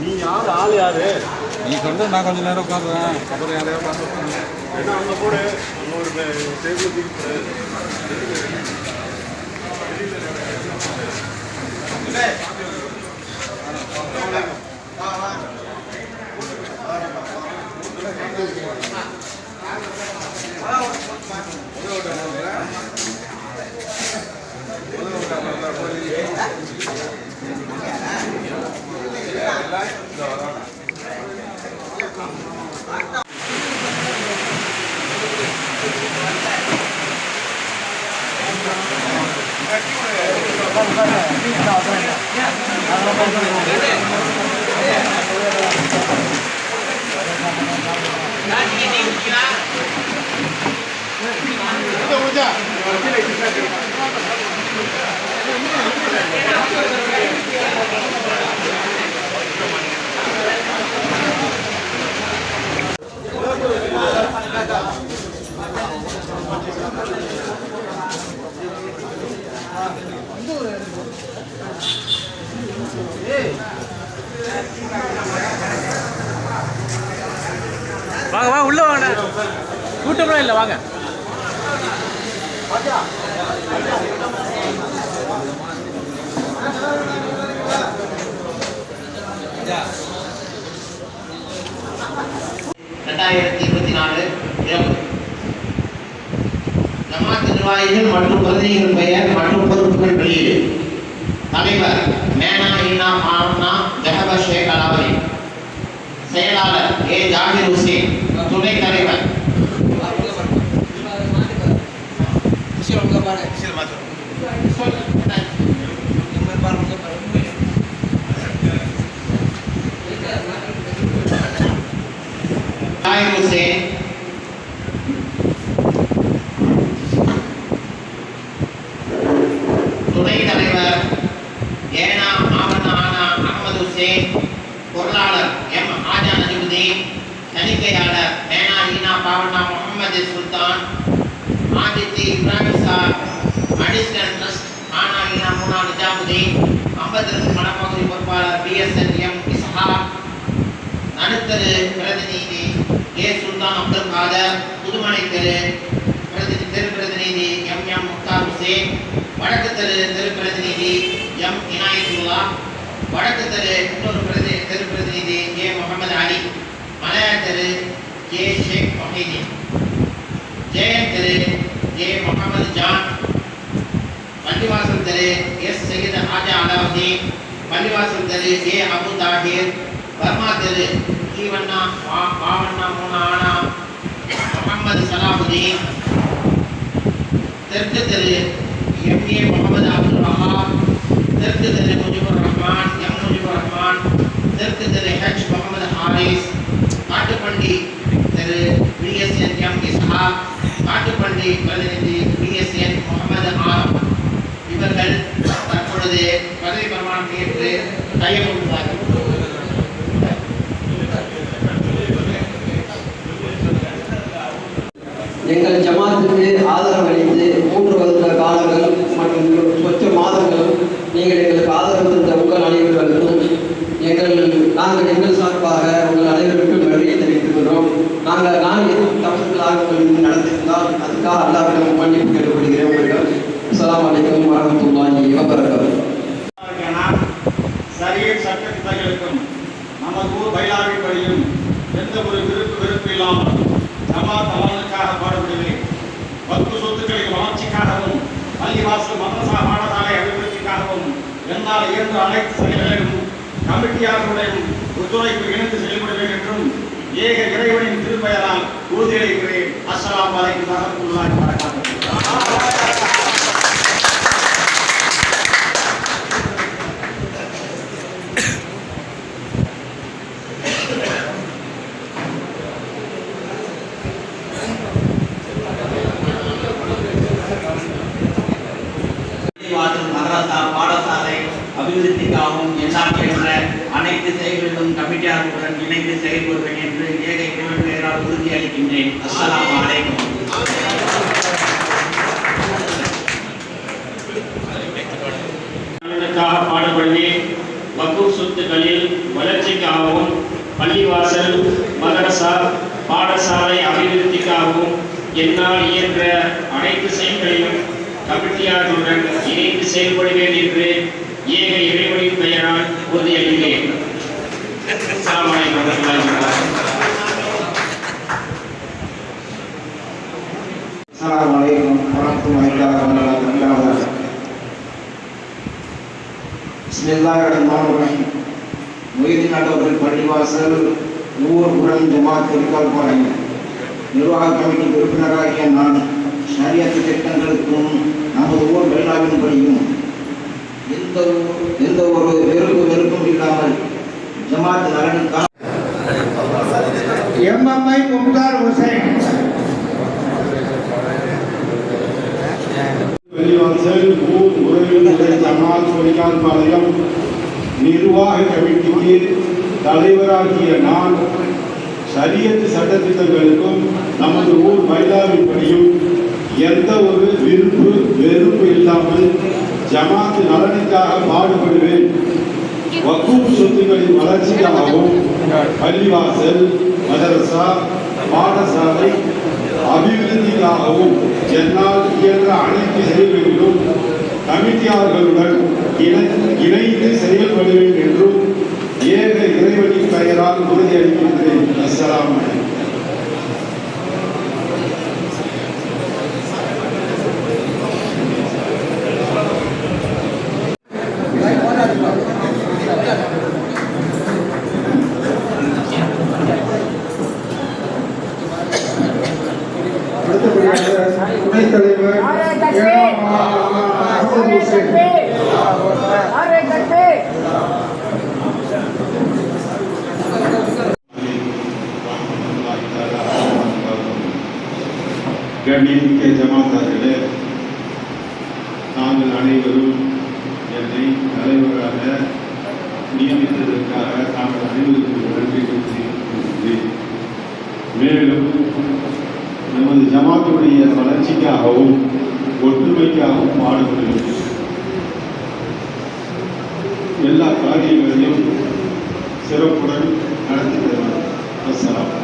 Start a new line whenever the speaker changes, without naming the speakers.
நீ யார் ஆள் யாரு
நீ சொல்றது நான் கொஞ்ச நேரம் உட்காருவேன் அப்புறம் யாரையா பார்த்து
ஏன்னா அங்கே போடு ஒரு டேபிள் தூக்கி போடு
வாங்க வாங்க உள்ள வாங்க கூட்டம்லாம் இல்லை வாங்க.
ரெண்டாயிரத்தி இருபத்தி நாலு இரவு. ஜமாத் நிர்வாகிகள் மற்றும் பிரதிநிதிகள் பெயர் மற்றும் வெளியீடு தலைவர் மேனா இன்னா மானா ஜஹபர் ஷேக் அலாவரி செயலாளர் ஏ ஜாகிர் ஹுசேன் துணைத் தலைவர். ஜாகிர் ஹுசேன் துணை தலைவர் ஏனா மாவட்ட ஆனா அகமது ஹுசேன் பொருளாளர் எம். ஆஜா நஜிபுதீன் தணிக்கையாளர் மேனா ஈனா பாவனா முகமது சுல்தான் ஆதித்தி இப்ராஹிம் சார் அடிஷனல் ட்ரஸ்ட் ஆனா ஈனா மூனா நிஜாமுதீன் ஐம்பத்திற்கு மனப்பகுதி பொறுப்பாளர் பிஎஸ்என் எம் இஸ்ஹாக் நடுத்தரு பிரதிநிதி ஏ. சுல்தான் அப்துல் காதர் புதுமனை தெரு பிரதி தெரு பிரதிநிதி எம். எம். முக்தார் ஹுசேன் வடக்கு தெரு தெரு பிரதிநிதி எம் இனாயத்துல்லா வடக்கு தெரு இன்னொரு பிரதி தெரு பிரதிநிதி ஏ முகமது அலி மலையா தெரு ஏ ஷேக் மொஹிதீன். ஜெயன் தெரு ஏ முகமது ஜான். பள்ளிவாசல் தெரு எஸ் சையத் ஹாஜா அலாவுதீன். பள்ளிவாசல் தெரு ஏ அபு தாகிர் பர்மா தெரு ஈவண்ணா வா- வாவண்ணா மூணா ஆனா முகமது சலாவுதீன் தெற்கு தெரு எம்ஏ முகமது அப்துல் வஹாப் தெற்கு தெரு முஜிபுர் ரஹ்மான் எம் முஜிபுர் ரஹ்மான் தெற்கு தெரு ஹெச் முகமது ஹாரிஸ் காட்டுப்பண்டி திரு பிஎஸ்என் எம் இஸ்ஹா காட்டுப்பண்டி பிரதிநிதி பிஎஸ்என் முகமது ஆலம் இவர்கள் தற்பொழுது பதவி பிரமாணம் ஏற்று கையெழுத்தார்கள்
எங்கள்
பள்ளிவாசல் மதரசா பாடசாலை அபிவிருத்திக்காகவும் என்னால் இயன்ற அனைத்து செயல்களிலும் கமிட்டியாளர்களுடன் ஒத்துழைப்பு இணைந்து செயல்படுவேன் என்றும் ஏக இறைவனின் திருப்பெயரால் உறுதியளிக்கிறேன். அஸ்லாம் அலைக்கும் வரஹ்மத்துல்லாஹி வரகாத்துஹு
பள்ளிவாசல் மதரசா பாடசாலை அபிவிருத்திக்காகவும் எல்லாம் என்ற அனைத்து செயல்களிலும் கமிட்டியாளர்களுடன் இணைந்து செயல்படுவேன் என்று ஏக இறைவன் பெயரால் உறுதியளிக்கின்றேன் அஸ்லாம் வலைக்கம்
நலனுக்காக பாடுபடுவேன்
சொத்துக்களில் வளர்ச்சிக்காகவும் பள்ளிவாசல் மதரசா பாடசாலை அபிவிருத்திக்காகவும் என்னால் இயன்ற அனைத்து செயல்களிலும் கமிட்டியாளர்களுடன் இணைந்து செயல்படுவேன் என்று ஏக இறைவனின் பெயரால் உறுதியளிக்கிறேன்
மொய்தீன் அவர்கள் பள்ளிவாசல் ஊர் உடன் ஜமாத் குறிக்கால் பாறை நிர்வாக கமிட்டி உறுப்பினராகிய நான் ஷரியத்து திட்டங்களுக்கும் நமது ஊர் வெள்ளாவின்படியும் எந்த எந்த ஒரு வெறுப்பு வெறுப்பும் இல்லாமல் ஜமாத் நலனுக்காக எம்எம்ஐ மும்தார் ஹுசைன்
வெளிவாசல் ஊர் உறவினர் ஜமாத் சொலிகால் பாளையம் நிர்வாக கமிட்டிக்கு தலைவராகிய நான் சரியத்து சட்டத்திட்டங்களுக்கும் நமது ஊர் மயிலாவின்படியும் எந்த ஒரு விருப்பு வெறுப்பு இல்லாமல் ஜமாத் நலனுக்காக பாடுபடுவேன். வக்கூப் சொத்துக்களின் வளர்ச்சிக்காகவும் பள்ளிவாசல் மதரசா பாடசாலை அபிவிருத்திக்காகவும் என்னால் இயன்ற அனைத்து செயல்களிலும் கமிட்டியாளர்களுடன் இணை- இணைந்து செயல்படுவேன் என்றும் ஏக இறைவனின் பெயரால் உறுதியளிக்கின்றேன். அஸ்ஸலாமு அடுத்தபடியாக துணைத் தலைவர் கண்ணியமிக்க ஜமாத்தார்களே நாங்கள் அனைவரும் என்னை தலைவராக நியமித்ததற்காக நாங்கள் அனைவருக்கும் நன்றி தெரிவித்துக் மேலும் சமூகத்துடைய வளர்ச்சிக்காகவும் ஒற்றுமைக்காகவும் பாடுபடுகிறது. எல்லா காரியங்களையும் சிறப்புடன் நடத்தி தருவோம் அஸ்ஸலாம்